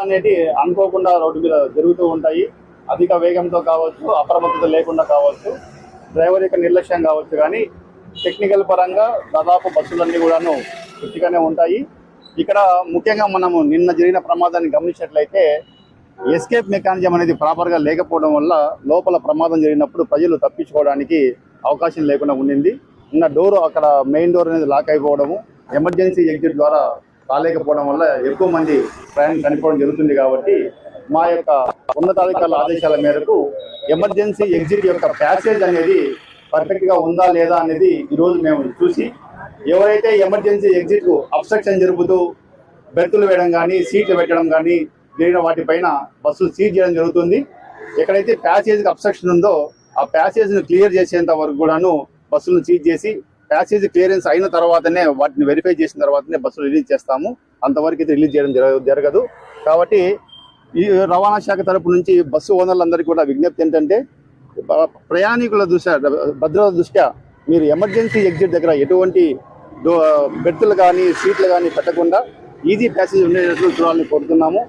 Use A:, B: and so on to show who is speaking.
A: అనేది అనుకోకుండా రోడ్డు మీద జరుగుతూ ఉంటాయి. అధిక వేగంతో కావచ్చు అప్రమత్తత లేకుండా కావచ్చు డ్రైవర్ యొక్క నిర్లక్ష్యం కావచ్చు కానీ టెక్నికల్ పరంగా దాదాపు బస్సులన్నీ కూడాను పూర్తిగానే ఉంటాయి. ఇక్కడ ముఖ్యంగా మనము నిన్న జరిగిన ప్రమాదాన్ని గమనించినట్లయితే ఎస్కేప్ మెకానిజం అనేది ప్రాపర్గా లేకపోవడం వల్ల లోపల ప్రమాదం జరిగినప్పుడు ప్రజలు తప్పించుకోవడానికి అవకాశం లేకుండా ఉండింది. ఉన్న డోర్ అక్కడ మెయిన్ డోర్ అనేది లాక్ అయిపోవడము ఎమర్జెన్సీ ఎగ్జిట్ ద్వారా రాలేకపోవడం వల్ల ఎక్కువ మంది ప్రయాణం చనిపోవడం జరుగుతుంది కాబట్టి మా యొక్క ఉన్నతాధికారుల ఆదేశాల మేరకు ఎమర్జెన్సీ ఎగ్జిట్ యొక్క ప్యాసేజ్ అనేది పర్ఫెక్ట్గా ఉందా లేదా అనేది ఈరోజు మేము చూసి ఎవరైతే ఎమర్జెన్సీ ఎగ్జిట్కు అబ్స్ట్రక్షన్ జరుపుతూ బెర్తులు వేయడం కానీ సీట్లు పెట్టడం కానీ జరిగిన వాటిపైన బస్సులు సీజ్ చేయడం జరుగుతుంది. ఎక్కడైతే ప్యాసేజ్కి అబ్స్ట్రక్షన్ ఉందో ఆ ప్యాసేజ్ను క్లియర్ చేసేంత వరకు కూడాను బస్సులను సీజ్ చేసి ప్యాసేజ్ క్లియరెన్స్ అయిన తర్వాతనే వాటిని వెరిఫై చేసిన తర్వాతనే బస్సులు రిలీజ్ చేస్తాము. అంతవరకు అయితే రిలీజ్ చేయడం జరగదు. కాబట్టి ఈ రవాణా శాఖ తరపు నుంచి బస్సు ఓనర్లందరికీ కూడా విజ్ఞప్తి ఏంటంటే ప్రయాణికుల దృష్ట్యా భద్రత దృష్ట్యా మీరు ఎమర్జెన్సీ ఎగ్జిట్ దగ్గర ఎటువంటి బెర్తులు కానీ సీట్లు కానీ పెట్టకుండా ఈజీ ప్యాసేజ్ ఉండేటట్లు చూడాలని కోరుతున్నాము.